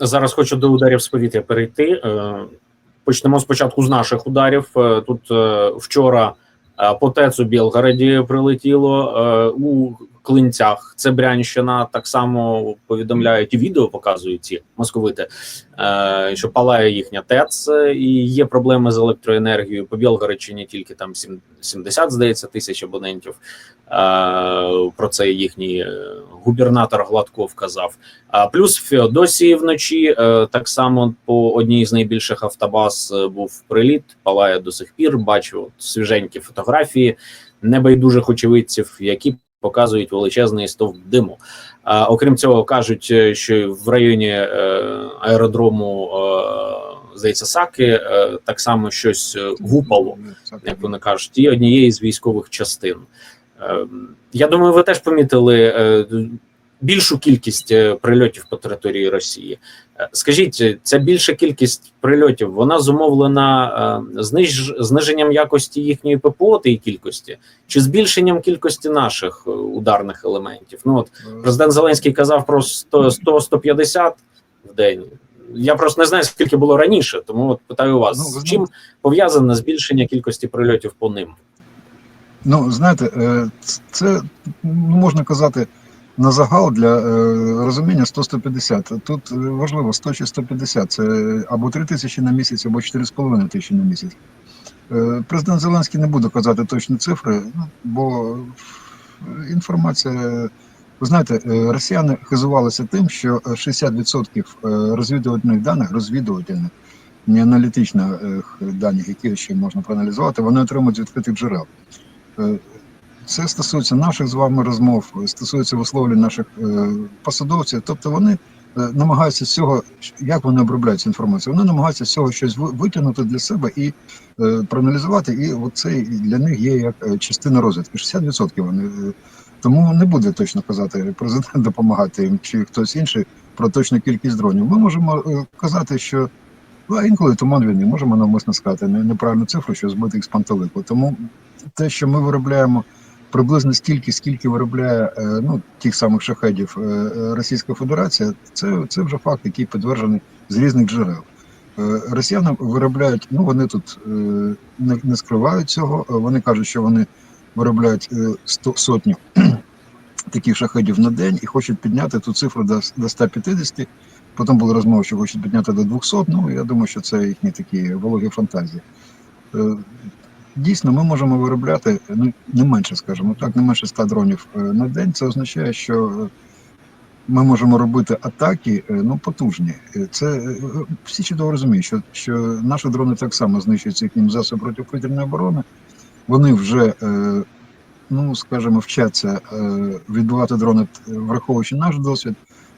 зараз хочу до ударів з повітря перейти. Е, Почнемо спочатку з наших ударів. Е, Тут е, вчора по ТЕЦу Білгороді прилетіло у Клинцях. Це Брянщина. Так само повідомляють і відео показують ці московити, е, що палає їхня ТЕЦ, е, і є проблеми з електроенергією. По Білгородщині тільки там сім- 70, здається, тисяч абонентів. Е, Про це їхній губернатор Гладков казав. А плюс Феодосії вночі так само по одній з найбільших автобаз був приліт, палає до сих пір. Бачу свіженькі фотографії небайдужих очевидців, які показують величезний стовп диму. А, окрім цього, кажуть, е, що в районі е, аеродрому е, здається Саки е, так само щось е, гупало як вони кажуть, і однієї з військових частин. Е, Я думаю, ви теж помітили е, більшу кількість е, прильотів по території Росії. Е, Скажіть, е, ця більша кількість прильотів вона зумовлена зниж, зниженням якості їхньої ППО та її кількості, чи збільшенням кількості наших ударних елементів? Ну от президент Зеленський казав про 100 100-150 в день. Я просто не знаю, скільки було раніше, тому от питаю вас, Ну, з чим пов'язане збільшення кількості прильотів по ним? Ну, знаєте, це ну, можна казати на загал для е, розуміння 100-150. Тут е, важливо 100 чи 150. Це або 3 тисячі на місяць, або 4,5 тисячі на місяць. Е, Президент Зеленський не буде казати точні цифри, ну, бо інформація. Ви знаєте, росіяни хизувалися тим, що 60% е, розвідувальних даних, розвідувальних, не аналітичних даних, які ще можна проаналізувати, вони отримують відкритих джерел. Це стосується наших з вами розмов, стосується висловлень наших е, посадовців. Тобто вони е, намагаються цього, як вони обробляють інформацію, вони намагаються цього щось ви- витягнути для себе і е, проаналізувати. І оце для них є як частина розвитку. 60% вони. Тому не буде точно казати президент допомагати їм чи хтось інший про точну кількість дронів. Ми можемо казати, що ну, а інколи туман війни, можемо навмисно сказати не- неправильну цифру, що збити їх з пантелику. Тому те, що ми виробляємо приблизно стільки, скільки виробляє е, ну, тих самих шахедів е, е, Російська Федерація, це, це вже факт, який підтверджений з різних джерел. Росіяни виробляють, ну вони тут не, не скривають цього. Вони кажуть, що вони виробляють сто, сотню таких шахедів на день і хочуть підняти ту цифру до, до 150. Потім була розмова, що хочуть підняти до 200. Ну я думаю, що це їхні такі вологі фантазії. Е, Дійсно, ми можемо виробляти ну, не менше, скажімо так, не менше 100 дронів е, на день. Це означає, що е, ми можемо робити атаки е, ну, потужні. Е, Це е, всі чудово розуміють, що, що наші дрони так само знищуються їхнім засобом протиповітряної оборони. Вони вже, е, ну скажімо, вчаться е, відбивати дрони, е, враховуючи наш досвід.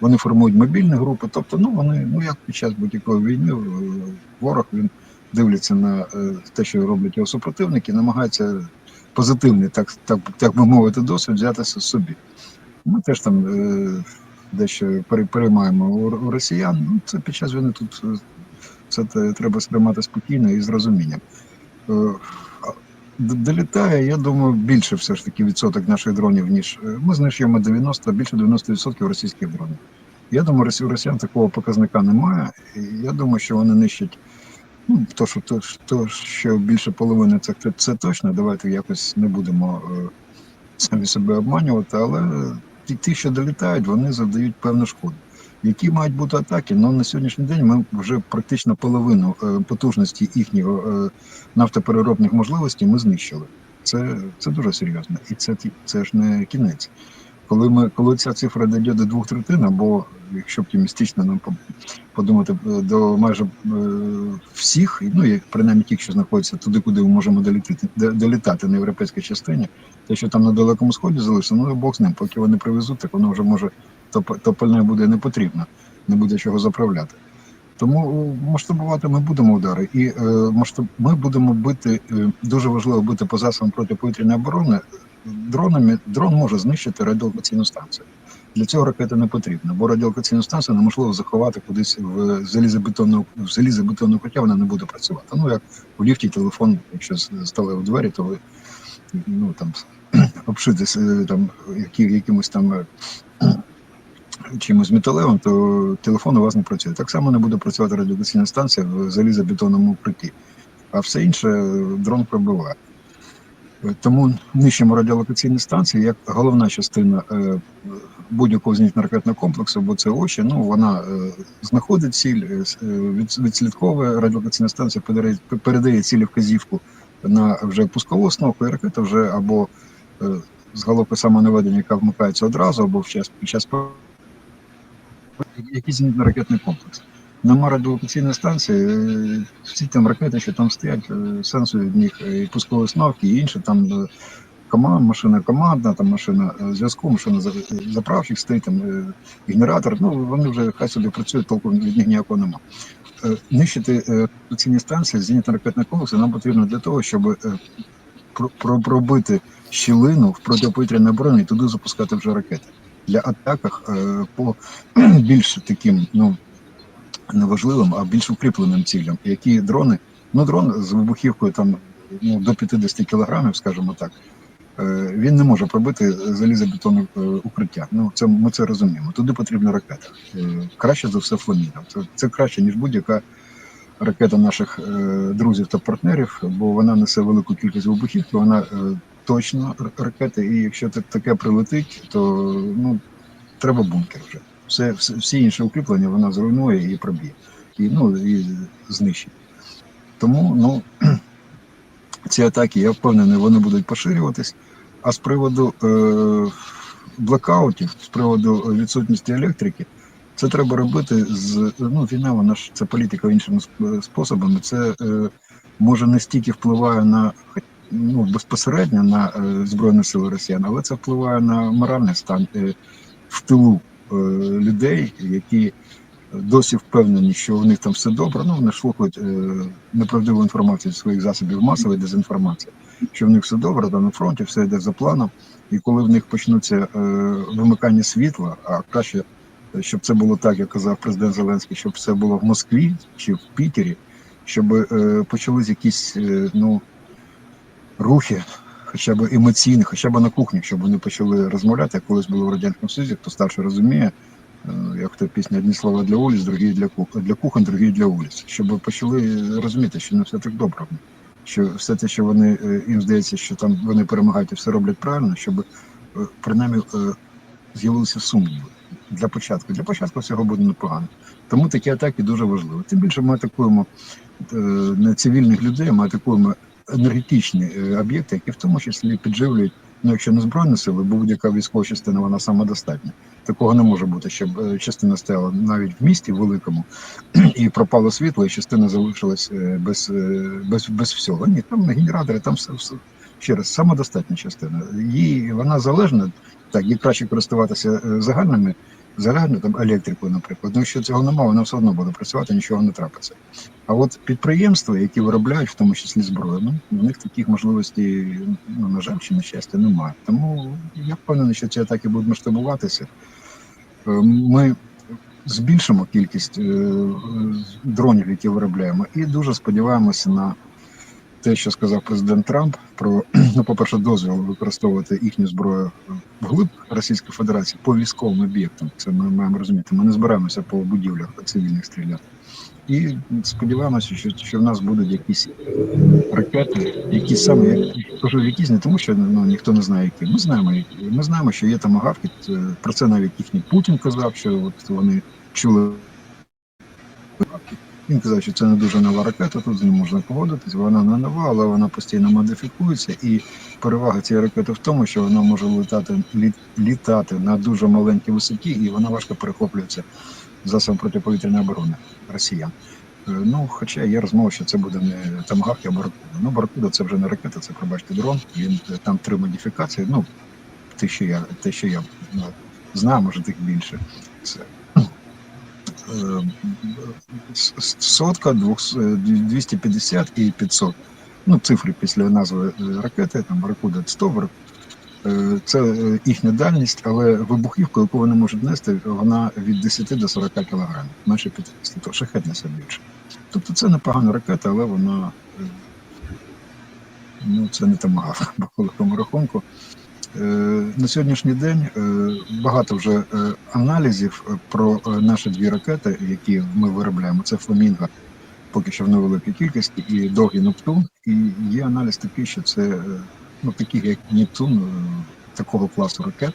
Вони формують мобільні групи. Тобто, ну вони ну як під час будь-якої війни е, ворог він дивляться на е, те, що роблять його супротивники, намагаються позитивний, так так, так би мовити, досвід взятися собі. Ми теж там е, дещо переймаємо у, росіян. Ну, це під час війни тут е, це треба сприймати спокійно і з розумінням. Е, Долітає, я думаю, більше все ж таки відсоток наших дронів, ніж ми знищуємо 90, більше 90% російських дронів. Я думаю, росіян такого показника немає. Я думаю, що вони нищать Ну, то, що то, то, що більше половини це, це точно. Давайте якось не будемо е, самі себе обманювати, але ті, ті, що долітають, вони завдають певну шкоду. Які мають бути атаки? Ну на сьогоднішній день ми вже практично половину е, потужності їхнього е, нафтопереробних можливостей ми знищили. Це, це дуже серйозно, і це це ж не кінець. Коли ми коли ця цифра дійде до двох третин, або якщо оптимістично нам подумати е, до майже е, всіх, ну і принаймні тих, що знаходяться туди, куди ми можемо долітати, долітати на європейській частині, те, що там на далекому сході залишиться, ну і Бог з ним, поки вони привезуть, так воно вже може то пальне буде не потрібно, не буде чого заправляти. Тому е, масштабувати ми будемо удари, і е, масштаб ми будемо бити е, дуже важливо бити по засобам протиповітряної оборони. Дронами дрон може знищити радіолокаційну станцію. Для цього ракети не потрібно, бо радіолокаційну станцію неможливо заховати кудись в залізобетонну в залізобетонну укриття, вона не буде працювати. Ну як у ліфті телефон, якщо стали в двері, то ви ну там обшитись е, там які, якимось там е, чимось металевим, то телефон у вас не працює. Так само не буде працювати радіолокаційна станція в залізобетонному укритті, а все інше е, дрон пробиває. Е, Тому нищимо радіолокаційні станції як головна частина е, будь-якого зенітно-ракетного комплексу, бо це очі. Ну вона е, знаходить ціль, відслідковує радіолокаційна станція, передає, цілі вказівку на вже пускову установку, і ракета вже або з головки самонаведення, яка вмикається одразу, або в час під час якийсь зенітно-ракетний комплекс. Нема радіолокаційної станції, е, всі там ракети, що там стоять, е, сенсу від них е, і пускові установки, і інше там команд, машина командна, там машина зв'язку, машина за- заправщик стоїть, там генератор. Ну вони вже хай собі працюють, толку від них ніякого нема. Нищити радіолокаційні станції зенітно-ракетний комплекс нам потрібно для того, щоб про- про- пробити щілину в протиповітряній обороні і туди запускати вже ракети. Для атаках по більш таким, ну неважливим, а більш укріпленим цілям, які дрони, ну дрон з вибухівкою там ну, до 50 кілограмів, скажімо так, е, він не може пробити залізобетонне е, укриття. Ну це ми це розуміємо. Туди потрібна ракета. Е, Краще за все фламіна. Це, це краще ніж будь-яка ракета наших друзів та партнерів, бо вона несе велику кількість вибухівки. Вона точно ракета, і якщо таке прилетить, то ну треба бункер вже. Все, все всі інші укріплення вона зруйнує і проб'є, і ну і знищить. Тому ну ці атаки, я впевнений, вони будуть поширюватись. А з приводу е, блекаутів, з приводу відсутності електрики, це треба робити з ну, війна, вона ж це політика іншими сп- способами. Це е, може не стільки впливає на ну, безпосередньо на е, Збройні Сили Росіян, але це впливає на моральний стан е, в тилу людей, які досі впевнені, що у них там все добре. Ну вони слухають е, неправдиву інформацію зі своїх засобів масової дезінформації, що в них все добре, там на фронті все йде за планом. І коли в них почнуться е, вимикання світла, а краще, е, щоб це було так, як казав президент Зеленський, щоб це було в Москві чи в Пітері, щоб е, почались якісь е, ну, рухи, хоча б емоційні, хоча б на кухні, щоб вони почали розмовляти, як колись було в Радянському Союзі, хто старше розуміє, е, як то пісня одні слова для вулиць, другі для кухонь, для кухонь, другі для вулиць, щоб почали розуміти, що не все так добре. Що все те, що вони е, їм здається, що там вони перемагають і все роблять правильно, щоб е, принаймні з'явилися сумніви для початку. Для початку всього буде непогано. Тому такі атаки дуже важливі. Тим більше ми атакуємо не цивільних людей, ми атакуємо енергетичні е, об'єкти, які в тому числі підживлюють, ну якщо не збройні сили, бо будь-яка військова частина вона самодостатня. Такого не може бути, щоб е, частина стояла навіть в місті великому і пропало світло, і частина залишилась е, без, без, без всього. Ні, там генератори, там все, все. Ще раз, самодостатня частина. Її вона залежна, так, їй краще користуватися загальними, загальною там електрикою, наприклад. Ну, якщо цього немає, вона все одно буде працювати, нічого не трапиться. А от підприємства, які виробляють, в тому числі зброю, ну в них таких можливостей, ну на жаль, чи на щастя, немає. Тому я впевнений, що ці атаки будуть масштабуватися. Е, Ми збільшимо кількість е, дронів, які виробляємо, і дуже сподіваємося на те, що сказав президент Трамп про ну, по-перше, дозвіл використовувати їхню зброю вглиб Російської Федерації по військовим об'єктам. Це ми маємо розуміти. Ми не збираємося по будівлях цивільних стріляти. І сподіваємося, що, що в нас будуть якісь ракети, які саме як кажу, якісь не тому, що ну, ніхто не знає, які. Ми знаємо, які. Ми знаємо, що є тамагавки. Е, Про це навіть їхній Путін казав, що от вони чули. Він казав, що це не дуже нова ракета, тут з ним можна погодитись. Вона не нова, але вона постійно модифікується. І перевага цієї ракети в тому, що вона може літати, лі- літати на дуже маленькій висоті, і вона важко перехоплюється засобом протиповітряної оборони росіян. Е, Ну, хоча є розмова, що це буде не Тамагавк, а Баракуда. Ну, Баракуда це вже не ракета, це, пробачте, дрон. Він е, там три модифікації. Ну, те, що я, те, що я ну, знаю, може тих більше. Це е, сотка, е, 250 і 500. Ну, цифри після назви е, ракети, там Баракуда 100, Е, Це їхня дальність, але вибухівка, яку вони можуть нести, вона від 10 до 40 кілограмів, менше 50, то шахет більше. Тобто це непогана ракета, але вона е, ну, це не тамагавка по великому рахунку. Е, На сьогоднішній день е, багато вже е, аналізів про наші дві ракети, які ми виробляємо. Це Фламінго, поки що в невеликій кількості, і довгий Нептун. І є аналіз такий, що це ну такі, як Нептун, такого класу ракет.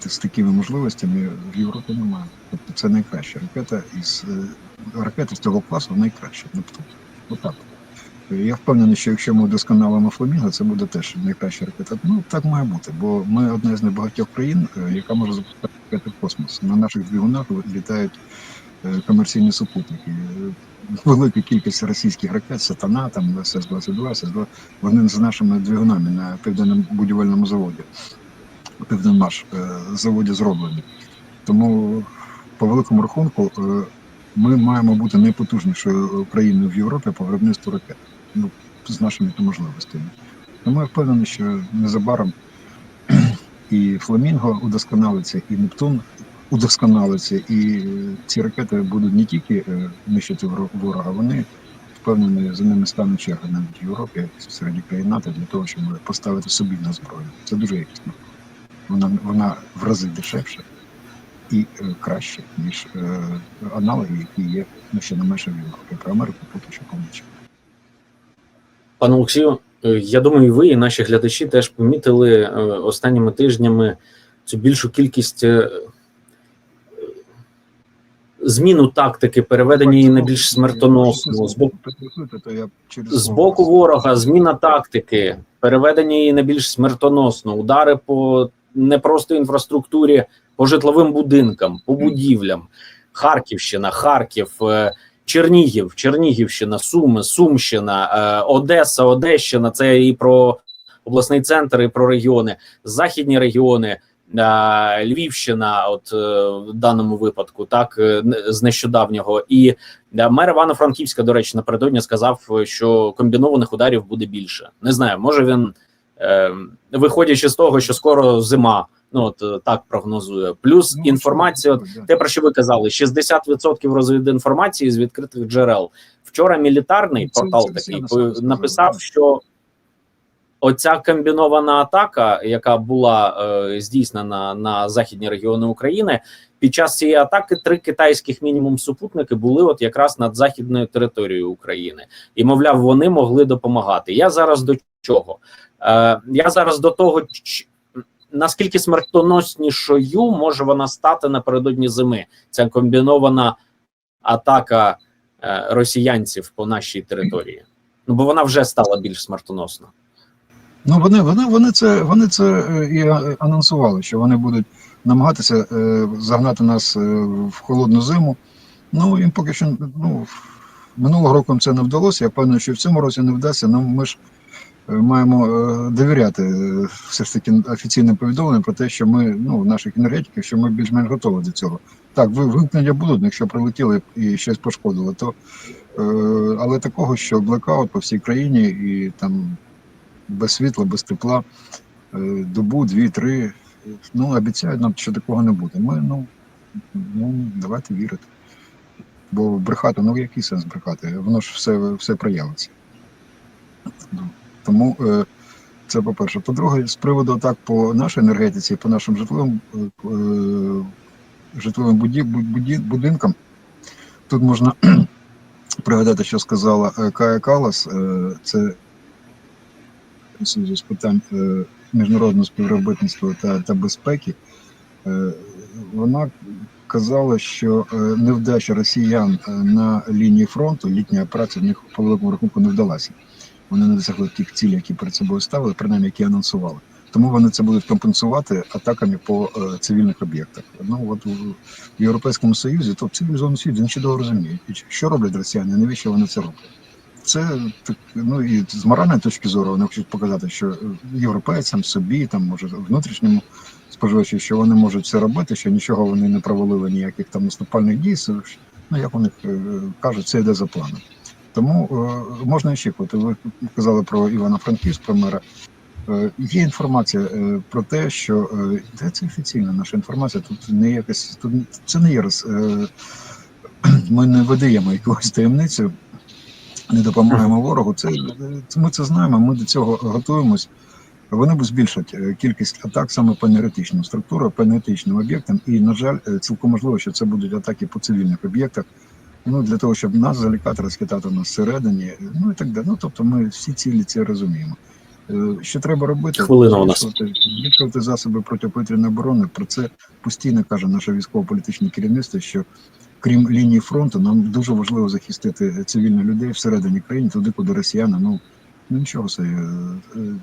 з такими можливостями в Європі немає. Тобто це найкраща ракета із ракети з цього класу найкраща Нептун. Отак. Я впевнений, що якщо ми вдосконалимо Фламінго, це буде теж найкраща ракета. Ну так має бути, бо ми одна з небагатьох країн, е, яка може запускати ракети в космос. На наших двигунах літають е, комерційні супутники. Е, Велика кількість російських ракет, сатана, там СС-22, СС-2, вони з нашими двигунами на південному будівельному заводі, Південмаш е, заводі зроблені. Тому по великому рахунку ми маємо бути найпотужнішою країною в Європі по виробництву ракет ну, з нашими можливостями. Тому я впевнений, що незабаром і Фламінго удосконалиться, і Нептун удосконалиться, і ці ракети будуть не тільки е, нищити ворога, вони впевнений, за ними стане черга навіть в Європі серед країн НАТО для того, щоб поставити собі на зброю. Це дуже якісно. Вона вона в рази дешевша і е, краще, ніж е, аналоги, які є ну, ще не менше в Європі. Про Америку поки що помічено. Пане Олексію, е, я думаю, і ви, і наші глядачі теж помітили е, останніми тижнями цю більшу кількість е, зміну тактики, переведення її на більш смертоносну з боку. З боку ворога зміна тактики, переведення її на більш смертоносну, удари по не просто інфраструктурі, по житловим будинкам, по будівлям. Харківщина, Харків, Чернігів, Чернігівщина, Суми, Сумщина, е, Одеса, Одещина. Це і про обласний центр, і про регіони, західні регіони. е, Львівщина, от е, в даному випадку, так з нещодавнього, і Мер Івано-Франківська, до речі, напередодні сказав, що комбінованих ударів буде більше. Не знаю, може він, виходячи з того, що скоро зима, ну от е, так прогнозує. Плюс Ну, інформація, от, те про що ви казали, 60% розвідінформації з відкритих джерел. Вчора мілітарний Це- портал це такий написав, що оця комбінована атака, яка була е, здійснена на західні регіони України, під час цієї атаки три китайських мінімум супутники були от якраз над західною територією України, і мовляв, вони могли допомагати. Я зараз до чого? Е, я зараз до того, наскільки смертоноснішою може вона стати напередодні зими. Ця комбінована атака е, росіянців по нашій території. Ну бо вона вже стала більш смертоносна. Ну вони, вони, вони це вони це е, і анонсували, що вони будуть намагатися е, загнати нас в холодну зиму. Ну їм поки що ну минулого року це не вдалося. Я певний, що в цьому році не вдасться. Ну ми ж маємо е, довіряти е, все ж таки офіційним повідомленням про те, що ми ну наших енергетиків, що ми більш-менш готові до цього. Так, ви вимкнення будуть, ну, якщо прилетіли і щось пошкодило, то е, але такого, що блекаут по всій країні і там без світла, без тепла, е, добу, дві, три. Ну, обіцяють нам, що такого не буде. Ми, ну, ну давайте вірити. Бо брехати, ну який сенс брехати? Воно ж все, все проявиться. Тому е, це по-перше. По-друге, з приводу атак по нашій енергетиці, по нашим житловим, е, е, житловим будинкам, тут можна пригадати, що сказала Кая Калас, це з питань міжнародного співробітництва та, та безпеки, вона казала, що невдача росіян на лінії фронту, літня операція в них по великому рахунку не вдалася. Вони не досягли тих цілей, які перед собою ставили, принаймні які анонсували. Тому вони це будуть компенсувати атаками по е, цивільних об'єктах. Ну от в Європейському Союзі, то в цивілізованому світі він чудово розуміє, і що роблять росіяни, навіщо вони це роблять. Це так, ну і з моральної точки зору вони хочуть показати, що е, європейцям собі, там може внутрішньому споживачу, що вони можуть це робити, що нічого вони не провалили ніяких там наступальних дій. Ну як вони е, кажуть, це йде за планом. Тому е, можна очікувати. Ви казали про Івана Франківськ, про мера. Е, Є інформація е, про те, що де це офіційна наша інформація. Тут не якась тут це не є роз. Ми не видаємо якогось таємницю, не допомагаємо ворогу. Це ми це знаємо. Ми до цього готуємось. вони б збільшать кількість атак саме по енергетичним структурам, по енергетичним об'єктам. І, на жаль, цілком можливо, що це будуть атаки по цивільних об'єктах. Ну, для того, щоб нас залікати, розхитати нас всередині, ну і так далі. Ну, тобто ми всі цілі ці розуміємо. Е, Що треба робити? Хвилина у нас. Збільшувати засоби протиповітряної оборони. Про це постійно каже наше військово-політичне керівництво, що крім лінії фронту, нам дуже важливо захистити цивільних людей всередині країни, туди, куди росіяни, ну, ну нічого собі, е, е,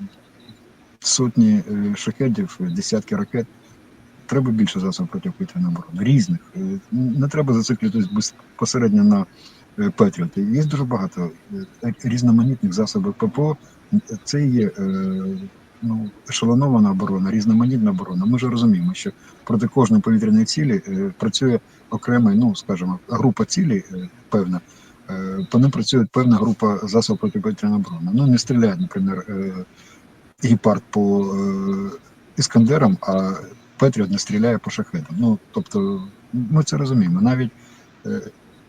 сотні е, шахедів, десятки ракет. Треба більше засобів протиповітряної оборони. Різних. Е, Не треба зациклюватись безпосередньо на е, Петріоти. Є дуже багато е, різноманітних засобів ППО. Це є ну, ешелонована оборона, різноманітна оборона. Ми ж розуміємо, що проти кожної повітряної цілі працює окрема, ну скажімо, група цілей е, певна. По ним працює певна група засобів протиповітряної оборони. Ну не стріляють, наприклад, гепард по іскандерам, а Петріот не стріляє по шахедам. Ну тобто, ми це розуміємо. Навіть е,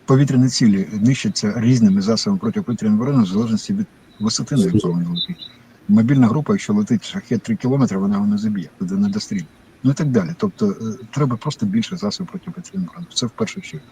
повітряні цілі нищаться різними засобами протиповітряної оборони в залежності від висоти, на яку вони летить. Мобільна група, якщо летить шахет 3 кілометри, вона його не заб'є, туди не дострілює. Ну і так далі. Тобто е, треба просто більше засобів протиповітряної оборони. Це в першу чергу.